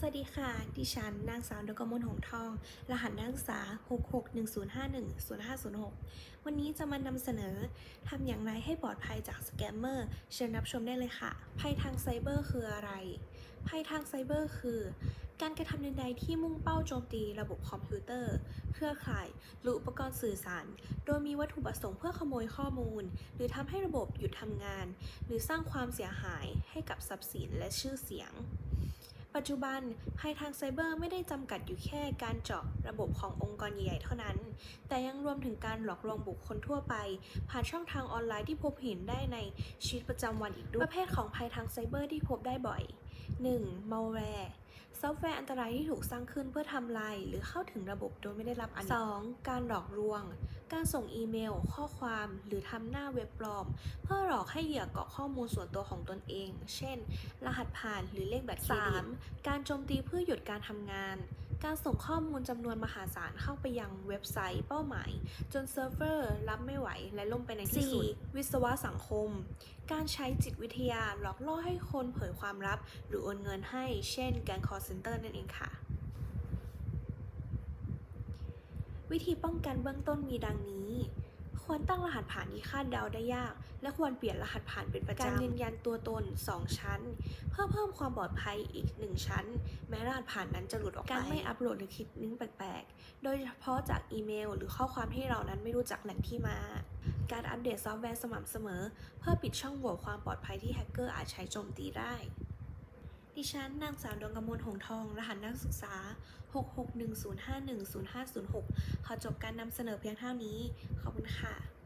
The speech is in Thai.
สวัสดีค่ะ ดิฉัน นางสาวดกมลหงทอง รหัสนักศึกษา 6610510506 วันนี้จะมานำเสนอทำอย่างไรให้ปลอดภัยจากสแกมเมอร์ เชิญรับชมได้เลยค่ะ ภัยทางไซเบอร์คืออะไร ภัยทางไซเบอร์คือ การกระทำใดๆที่มุ่งเป้าโจมตีระบบคอมพิวเตอร์ เครือข่าย หรืออุปกรณ์สื่อสาร โดยมีวัตถุประสงค์เพื่อขโมยข้อมูล หรือทำให้ระบบหยุดทำงาน หรือสร้างความเสียหายให้กับทรัพย์สินและชื่อเสียง ปัจจุบันภัยทางไซเบอร์ไม่ได้จำกัดอยู่แค่การเจาะระบบขององค์กรใหญ่ๆเท่านั้น แต่ยังรวมถึงการหลอกลวงบุคคลทั่วไป ผ่านช่องทางออนไลน์ที่พบเห็นได้ในชีวิตประจำวันอีกด้วยประเภทของภัยทางไซเบอร์ที่พบได้บ่อย 1. malware ซอฟต์แวร์อันตรายที่ถูกสร้างขึ้นเพื่อทำลายหรือเข้าถึงระบบโดยไม่ได้รับอนุญาต 2. การหลอกลวง การส่งอีเมล ข้อความ หรือทำหน้าเว็บปลอม เพื่อหลอกให้เหยื่อกรอกข้อมูลส่วนตัวของตนเอง เช่น รหัสผ่านหรือเลขบัตรเครดิต 3. การโจมตีเพื่อหยุดการทำงาน การส่งข้อมูลจำนวนมหาศาลเข้าไปยังเว็บไซต์เป้าหมาย จนเซิร์ฟเวอร์รับไม่ไหวและล่มไปในที่สุด 4. วิศวะสังคม การใช้จิตวิทยาหลอกล่อให้คนเผยความลับ หรือโอนเงินให้ เช่นแก๊งคอร์เซนเตอร์นั่นเองค่ะ วิธีป้องกันเบื้องต้นมีดังนี้ ควรตั้งรหัสผ่านที่คาดเดาได้ยาก และควรเปลี่ยนรหัสผ่านเป็นประจำ การยืนยันตัวตน 2 ชั้น เพื่อเพิ่มความปลอดภัยอีก 1 ชั้น แม้รหัสผ่านนั้นจะหลุดออกไป การไม่อัปโหลดหรือคลิกลิงก์แปลกๆ โดยเฉพาะจากอีเมล หรือข้อความที่เรานั้นไม่รู้จักแหล่งที่มา การอัปเดตซอฟต์แวร์สม่ำเสมอ เพื่อปิดช่องโหว่ความปลอดภัยที่แฮกเกอร์อาจใช้โจมตีได้ ดิฉันนางสาวดวงกมลหงทอง รหัสนักศึกษา 6610510506 ขอจบการนำเสนอเพียงเท่านี้ ขอบคุณค่ะ